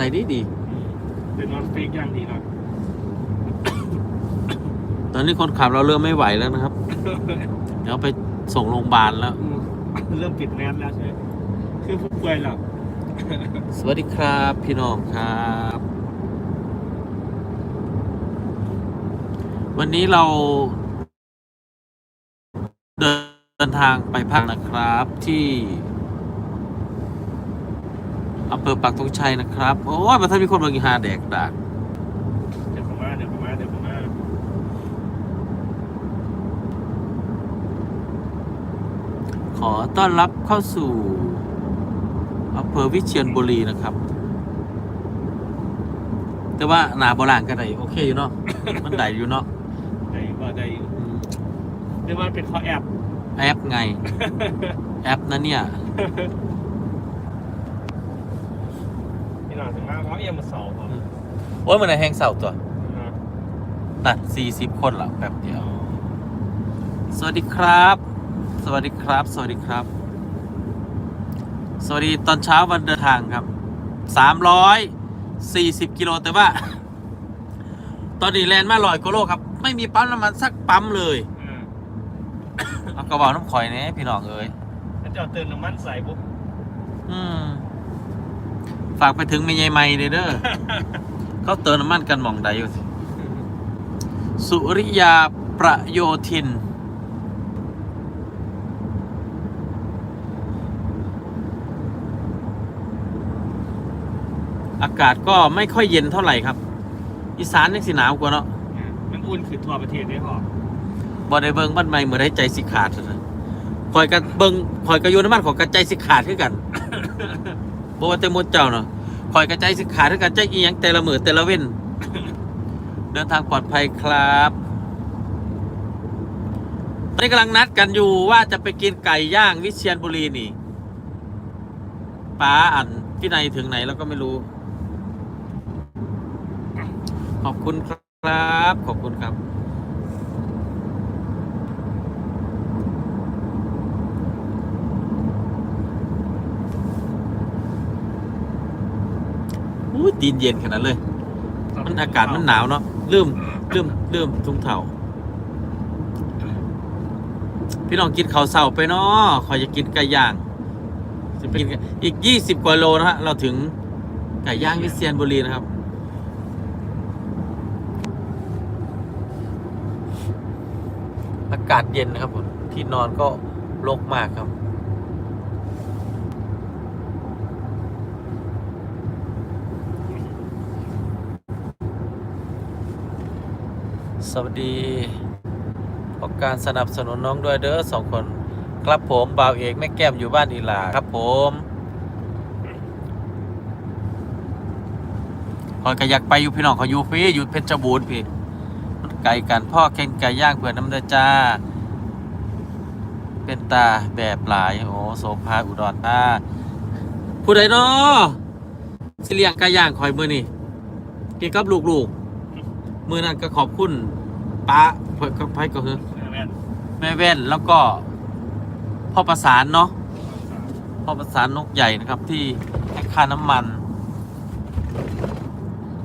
ส่ดีดีเป็นนอนเฟกอย่างดีเนาะตอนนี้คนขับเราเริ่มไม่ไหวแล้วนะครับ เดี๋ยวไปส่งโรงพยาบาลแล้วอืมเริ่มปิดแมสแล้วใช่ไหมคือผู้ป่วยเหรอสวัสดีครับพี่น้องครับ วันนี้เราเดินทางไปพักนะครับที่ อำเภอปักธงชัยนะครับ โอ้ยมาท่านมีคนบางหาแดกดากเดี๋ยวผมมาเดี๋ยวผมมาเดี๋ยวผมมาขอต้อนรับเข้าสู่อำเภอวิเชียรบุรีนะครับ แต่ว่าหนาโบราณก็ได้โอเคอยู่เนาะ มันได้อยู่เนาะได้ก็ได้อืมเรียกว่าเป็นข้อแอบแอปไง แอปนั้นเนี่ย พี่น้องถึงมาเพราะเอ็มมาสองครับโอ้ยมันไหนแห้งเสาตัวอ่าตัดสี่สิบคนละแป๊บเดียว สวัสดีครับ สวัสดีครับ สวัสดีครับ สวัสดีตอนเช้าวันเดินทางครับสามร้อยสี่สิบกิโลแต่ว่า ตอนนี้แลนด์มาลอยกิโลครับ ไม่มีปั๊มน้ำมันสักปั๊มเลยอ่าเอากระบอกน้ำข่อยเนี่ยพี่น้องเอ้ย ถ้าเจะเติมน้ำมันใส่ปุ๊บอืม ฝากไปถึงเมยใหม่เด้อเด้อ เขาเติมน้ำมันกันหมองใดอยู่สิสุริยาประโยธิน อากาศก็ไม่ค่อยเย็นเท่าไหร่ครับ อีสานยังสิหนาวกว่าเนาะอ่ามันอุ่นขึ้นทั่วประเทศได้หรอบ่ได้เบิ่งบ้านใหม่เมื่อได้ใจสิขาดซะคอยกันเบิ่งคอยกระยูน้ำมันของกระใจสิขาดคือกัน บ่ว่าแต่หมดเจ้าเนาะคอยกระใจสิขาดคือกันใจอีหยังแต่ละมือแต่ละเว้น เดินทางปลอดภัยครับตอนนี้กำลังนัดกันอยู่ว่าจะไปกินไก่ย่างวิเชียรบุรีนี่ป้าอันพี่นายถึงไหนแล้วก็ไม่รู้ ขอบคุณครับ ขอบคุณครับ ตีนเย็นขนาดเลย มันอากาศมันหนาวเนาะเริ่มเริ่มเริ่มทุ่งเถาพี่น้องกินข้าวเสาไปเนาะคอยจะกินไก่ย่างจะไปกินไก่อีกยี่สิบกว่าโลนะฮะเราถึงไก่ย่างวิเชียรบุรีนะครับอากาศเย็นนะครับผมที่นอนก็รกมากครับ สวัสดีขอการสนับสนุนน้องด้วยเด้อสองคน ครับผมบ่าวเอกแม่แก้มอยู่บ้านอีหลาครับผมคอยกระอยากไปอยู่พี่น้องเขาอยู่พี่อยู่เพชรบูรณ์พี่ไกลกันพ่อแข่งไก่ย่างเพื่อนน้ำเดจ้า เป็นตาแบบหลายโอ้โสภาอุดรอ่าผู้ใดเนาะสิเลียงไก่ย่างคอยมือนี่กินกับลูกๆมือนั้นก็ขอบคุณ ป้าเพื่อนก็ไพ่ก็คือแม่นแม่แว่นแล้วก็พ่อประสานเนาะพ่อประสานนกใหญ่นะครับที่ให้ค่าน้ำมัน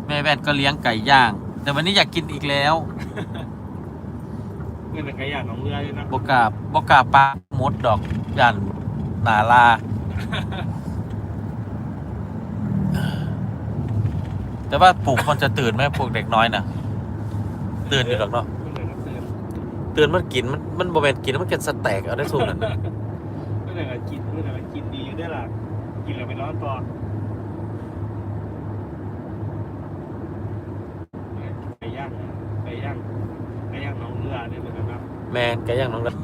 แม่แว่นก็เลี้ยงไก่ย่าง แต่วันนี้อยากกินอีกแล้วเมื่อไหร่ก็อยากน้องเรือด้วยนะบกล้าบกล้าปลาหมดดอกยันหนาลาแต่ว่าปลูกมันจะตื่นไหมพวกเด็กน้อยน่ะตื่นอยู่หรอกเนาะ เมื่อไหร่ก็ตื่น ตื่นมันกินมันมันโมเมนกินมันกินสแต็กเอาได้สูงนั่นน่ะเมื่อไหร่ก็กินเมื่อไหร่ก็กินดีอยู่ได้ล่ะกินแล้วไปนอนต่อไปย่างนะไปย่างไปย่างน้องเรือเนี่ยเหมือนกันครับแมนไก่ย่างน้องรัก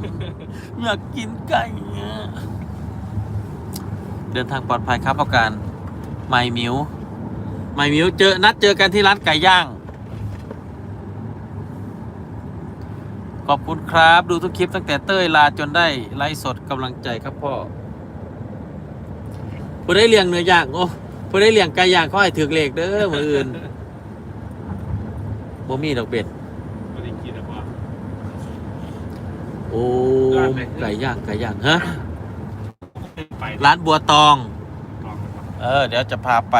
อยากกินไก่อะเดินทางปลอดภัยครับประการไมมิวไมมิวเจอนัดเจอกันที่ร้านไก่ย่าง อบคุณครับ ดูทุกคลิปตั้งแต่เต้ยลาจนได้ไลฟ์สดกำลังใจครับพ่อผู้ได้เลี้ยงเนื้อย่างโอ้ผู้ได้เลี้ยงไก่ย่างเขาให้ถือเลขเด้อมืออื่นบ่มีดอกเบ็ดไม่ได้กินนะพ่อโอ้ร้านไหนไก่ย่างไก่ย่างฮะไปร้านบัวตอง ลองนะครับ เออ เดี๋ยวจะพาไป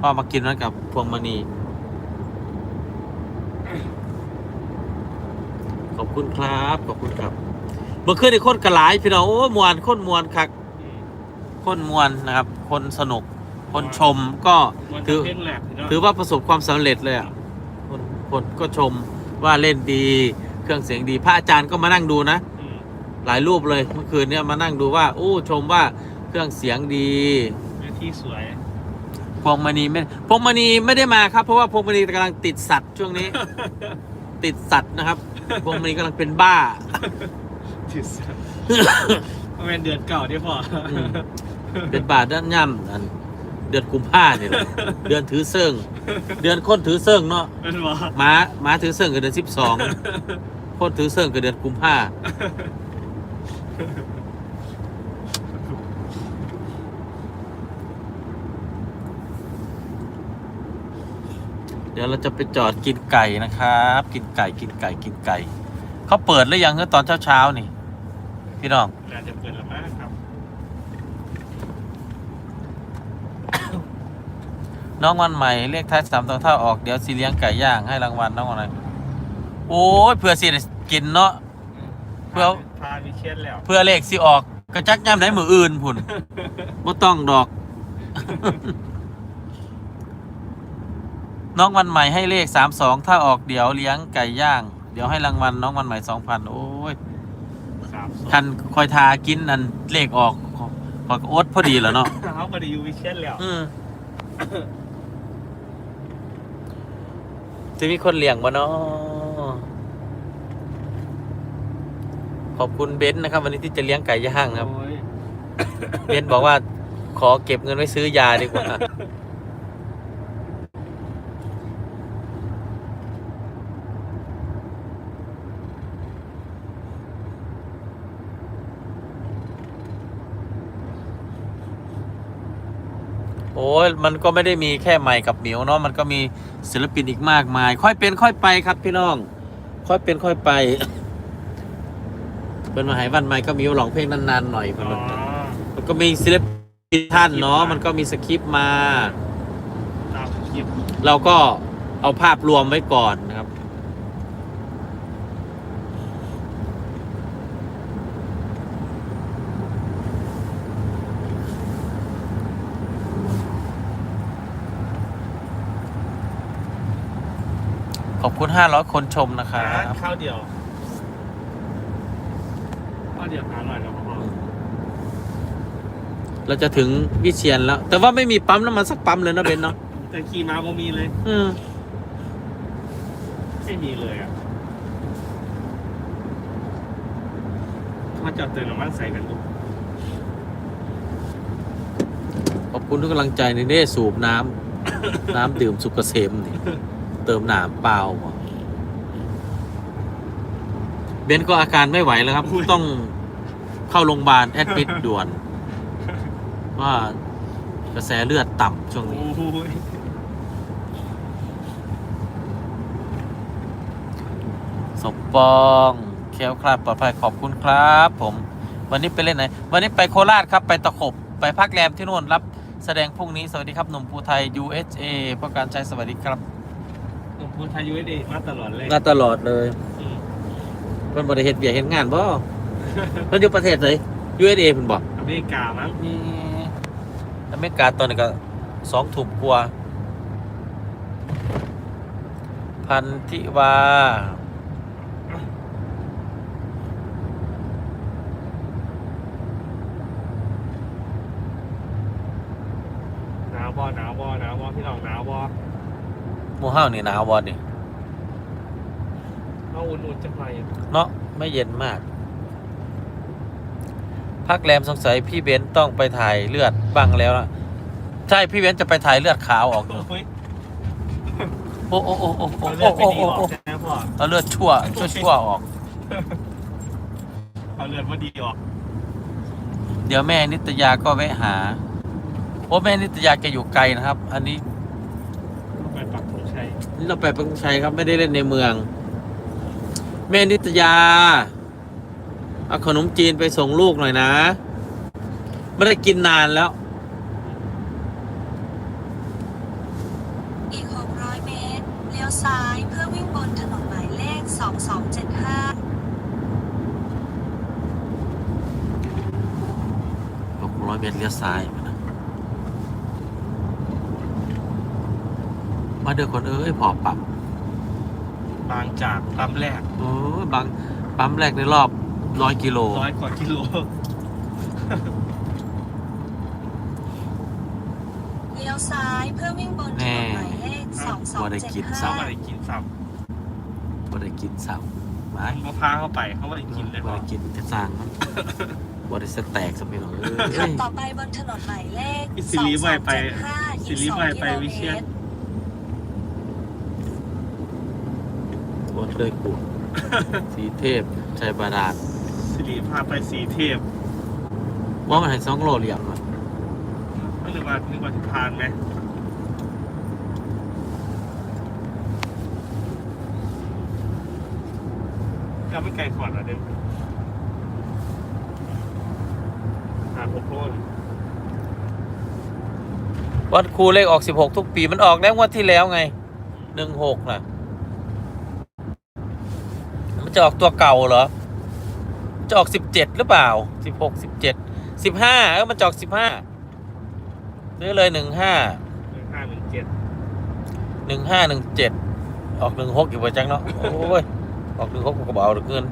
พ่อมากินนั้นกับพวงมณีขอบ คุณครับ ขอบคุณครับเมื่อคืนในคนกระหลายพี่น้องโอ้ยมวนคนมวนคักอืมคนมวนนะครับ คนสนุก คนชมก็มันถือเพลงแหลกพี่น้องถือว่าประสบความสำเร็จเลยอะคนคนก็ชมว่าเล่นดีเครื่องเสียงดีพระอาจารย์ก็มานั่งดูนะอืมหลายรูปเลยเมื่อคืนเนี่ยมานั่งดูว่าโอ้ชมว่าเครื่องเสียงดีเวทีสวยพวงมณีไม่พวงมณีไม่ได้มาครับ เพราะว่าพวงมณีกำลังติดสัตว์ช่วงนี้ ติดสัตว์นะครับ พวงมณีกำลังเป็นบ้า จิตสัตว์มันเป็นเดือนเก่าที่พออมเป็นบาทด้านย่ำอันเดือนกุมภาเนี่ยแหละเดือนถือเซิงเดือนคนถือเซิงเนาะเป็นวะม้าม้าถือเซิงกับเดือนสิบสองคนถือเซิงกับเดือนกุมภา เดี๋ยวเราจะไปจอดกินไก่นะครับ กินไก่กินไก่กินไก่เขาเปิดหรือยังเมื่อตอนเช้าเช้าๆนี่ พี่น้องน่าจะเปิดละมากครับ น้องวันใหม่เรียกท้ายสามตัวเท่าออกเดี๋ยวสีเลี้ยงไก่ย่างให้รางวัลน้องอะไรโอ้ยเพื่อสิได้กินเนาะเพื่อพาวิเชียนแล้ว เพื่อเลขสิออกกระจักย่ำไหนมืออื่นพุ่นบ่ต้องดอก น้องวันใหม่ให้เลขสามสองถ้าออกเดี๋ยวเลี้ยงไก่ย่าง เดี๋ยวให้รางวัลน้องวันใหม่สองพันโอ้ยสามสองคันคอยทากินอันเลขออกขอขออดพอดีแล้วเนาะเขาพอดีอยู่วิเชียนแล้วอืมจะมีคนเลี้ยงบ่เนาะขอบคุณเบนซ์นะครับ วันนี้ที่จะเลี้ยงไก่ย่างครับ โอ้ย เบนซ์บอกว่าขอเก็บเงินไว้ซื้อยาดีกว่า อ้ยมันก็ไม่ได้มีแค่ใหม่กับเหมียวเนาะมันก็มีศิลปินอีกมากมาย ค่อยเป็นค่อยไปครับพี่น้อง ค่อยเป็นค่อยไป เป็นมาหายวันใหม่ก็มีร้องเพลงนานๆหน่อยอ๋อมันก็มีศิลปินท่านเนาะมันก็มีสคริปต์มาตามคลิปเราก็เอาภาพรวมไว้ก่อนนะครับ คุณ 500 คนชมนะครัหาบข้าวเดียว ข้าวเดียวหาหน่อยแล้วพอเราจะถึงวิเชียนแล้ว แต่ว่าไม่มีปั๊มน้ำมันสักปั๊มเลยนะเบนเนาะแต่ขี่มาก็มีเลย อืมไม่มีเลยอะมาจอดเติมน้ำมันใส่กันดูขอบคุณทุกกำลังใจในเด้สูบน้ำ น้ำดื่มสุกเกษมนี่ เติมน้ำเปล่าบ่เบนก็อาการไม่ไหวแล้วครับ ต้องเข้าโรงพยาบาลแอดมิดด่วน ว่ากระแสเลือดต่ำช่วงโอ้นี้ยสมปองแคล้วคลาดปลอดภัยขอบคุณครับ ผม วันนี้ไปเล่นไหน วันนี้ไปโคราชครับไปตะขบ ไปพักแรมที่นู่นรับ แสดงพรุ่งนี้สวัสดีครับหนุ่มภูไทย USA เพราะการใช้สวัสดีครับ ผมพูดไทยยูเอสเอมาตลอดเลยงานตลอดเลยอืมเพิ่นบ่ได้เฮ็ดเวียกเฮ็ดงานบ่เพิ่นอยู่ประเทศไหน USA เพิ่นบ่อเมริกามั้งนี่อเมริกาตอนนี้ก็สองถุงกว่า พันธิวา หนาวบอหนาวบอหนาวบอพี่น้องหนาวบอ ห มู่เฮานี่หนาวบ่นี่เอาอุ่นๆจะไปเนาะไม่เย็นมาก พักแรมสงสัยพี่เบนซ์ต้องไปถ่ายเลือดบ้างแล้วล่ะใช่พี่เบนซ์จะไปถ่ายเลือดขาวออกอยู่โอ้ยโอ้โอ้โอ้โอ้โอ้เอาเลืโอ้อดไม่โอ้ดีออกโอ้ใช่ไหมพ่อเอาเลือดชั่วชั่วชั่วออกเอาเลือดว่าดีออก เดี๋ยวแม่นิตยาก็แวะหาโอ้แม่นิตยาแกอยู่ไกลนะครับ อันนี้ไปปักธงชัย นี่เราไปปังชัยครับไม่ได้เล่นในเมือง แม่นิตยาเอาขนมจีนไปส่งลูกหน่อยนะ ไม่ได้กินนานแล้วซ้ายเพื่อวิ่งบนถนนหมายเลข 2275หกร้อยเมตรเลี้ยวซ้าย มานะมาเด้อคนเอ้ยพอปรับบางจากปั๊มแรกโอ้ยบางปั๊มแรกในรอบร้อยกิโลร้อยกว่ากิโลเลี้ยวซ้ายเพื่อวิ่งบนถนนหมายเลขบ่ได้กินเขาซ้ำไม่2275ได้กินซ้บ่ได้กินซ้ำไมาำเขาพาเข้าไปเขาไม่ได้กินเลยบ่พอได้กินจะสร้างมันบ่ได้สแตกสักพี่น้องเอ้ขับยต่อไปบนถนนหมายเลขสิริไวไป2275สิอีกริ2ไวกิไปโลวิเมเชียนตร บดเลยกูสีเทพชัยบาดาลสิริพาไปสีเทพว่ามันให้สองโลเหลี่ยมอะไม่รู้ว่านึกว่าจะพานไหมก็ไม่ไกลขวดอะเดินหาหกโลนวันครูเลขออกสิบหกทุกปีมันออกแล้วงวดที่แล้วไงหนึ่งหกน่ะมัน จะออกตัวเก่าเหรอ จะออกสิบเจ็ดหรือเปล่าสิบหกสิบเจ็ดสิบห้าเออมันจะออกสิบห้าซื้อเลยหนึ่งห้าหนึ่งห้าหนึ่งเจ็ดหนึ่งห้าหนึ่งเจ็ดออกหนึ่งหกอยู่ประจังเนาะโอ้ยออกหนึ่งหกกูก็บเอาเหลือเกิน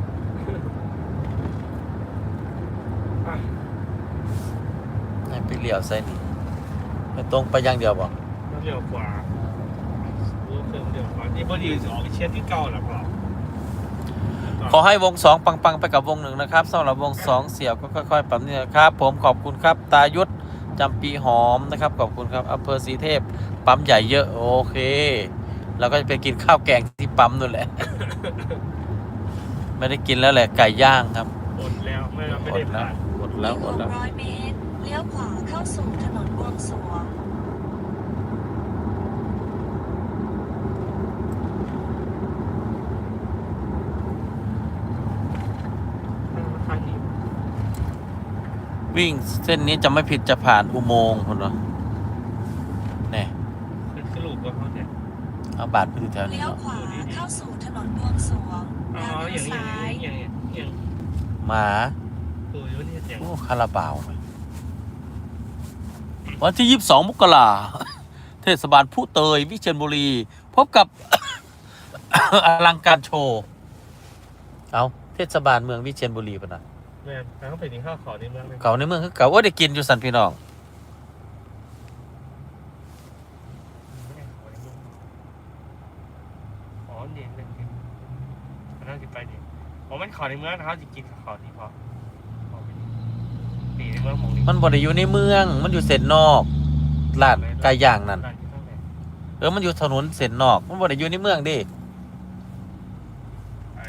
ให้ไปเหลี่ยวใส่นี่ไปตรงไปอยังเดียวบ่เร็วกว่ารู้เพิ่มเร็วกว่านี่พอดีออกเชียนที่เก่าแล้วเปล่า ขอให้วงสองปัง ๆ ไปกับวงหนึ่งนะครับสำหรับวงสองเสียบก็ค่อยๆปรับนี่นะครับ ผมขอบคุณครับ ตายุทธจำปีหอมนะครับขอบคุณครับอำเภอศรีเทพ ปั๊มใหญ่เยอะ โอเคเราก็จะไปกินข้าวแกงที่ปั๊มนู่นแหละ ไม่ได้กินแล้วแหละไก่ย่างครับอดแล้วไม่ไม่อได้ดแล้ผ่าวนอดแล้วอดแล้ว600เมตร เลี้ยวขวาเข้าสู่ถนนบวงสรวง ทางนี้ วิ่งเส้นนี้จะไม่ผิดจะผ่านอุโมงค์คนเนาะเนี่ยคือสรุปว่าเขาเนี่ยเอาบาทไปอยู่แถวนี้เลี้ยวเนาะขวาเข้าสู่ถนนบวงสรวงอ๋อแล้วอเลี้ย่ายงวนี้ซ้ายอย่างนี้อย่างนี้หมาตัวยุ่นี่อย่างโอ้คาราบาวไหมวันที่ยี่สิบสองมกราเทศบาลผู้เตย วิเชียรบุรี พบกับ อลังการโชว์ เอาเทศบาลเมืองวิเชียรบุรีปะนะ แม่แล้วเขาไปกินข้าวขอในเมืองเลยเก่าในเมืองคือเก่าว่าได้กินอยู่สันพี่น้อง อ๋อเด่นเลยเขาจะไปดิผมไม่ขอในเมืองนะเขาจะกินขอที่พอปีในเมืองมองนี้มันบ่ได้อยู่ในเมือง มันอยู่เส้นนอกลาดไก่ย่างนั่น ร้านที่เท่าไหร่เออ มันอยู่ถนนเส้นนอก มันบ่ได้อยู่ในเมืองดิ ไอ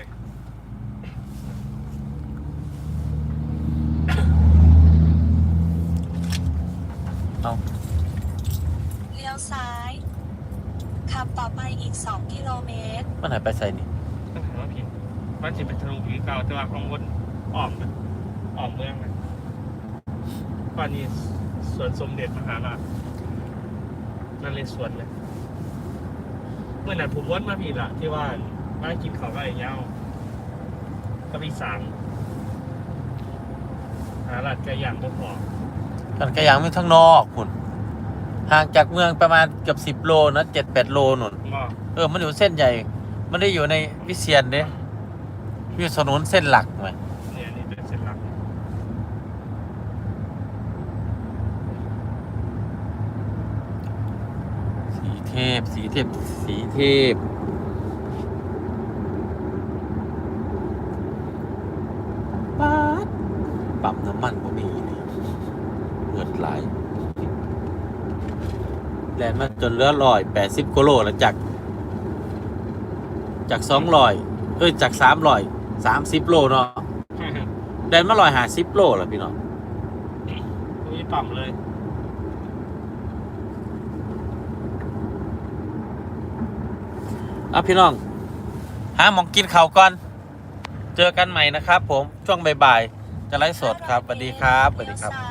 ้ เลี้ยวซ้าย ขับต่อไปอีก 2 กิโลเมตรมันหายไปใส่นี่ต้องถามว่าผิดมันจะเป็นทะลุผีเก่าแต่ว่าของวนอ้อมนะอ้อมเมืองนะตอนนี้สวนสมเด็จมหาราชนั่นเลยสวนเลยเมื่อนั้นผมวนมาผิดละที่ว่ามากินเขาวก็ไอ้เงาก็มีสามหาลัดไก่ย่างก็พอกันไก่ย่างมีทั้งนอกคุณ ห่างจากเมืองประมาณเกือบสิบโลนะเจ็ดแปดโลนุ่นหม้อเออมันอยู่เส้นใหญ่ มันได้อยู่ในวิเชียนเด้อยู่ถนนเส้นหลักไหมเนี่ยนี่เป็นเส้นหลักสีเทพสีเทพสีเทพป๊าดปั๊มน้ำมันบ่มีนี่เงินหลาย แลนมาจนเหลือร้อยแปดสิบกิโลแล้วจาก จากสองร้อยเอ้ยจากสามร้อยสามสิบโลเนาะแลนมาร้อยห้าสิบโลแล้วพี่น้องอุ้ยปั่มเลยอะพี่น้อง หาหมองกินข้าวก่อน เจอกันใหม่นะครับผม ช่วงบ่ายๆจะไลฟ์สดครับสวัสดีครับสวัสดีครับเลี้ยวซ้าย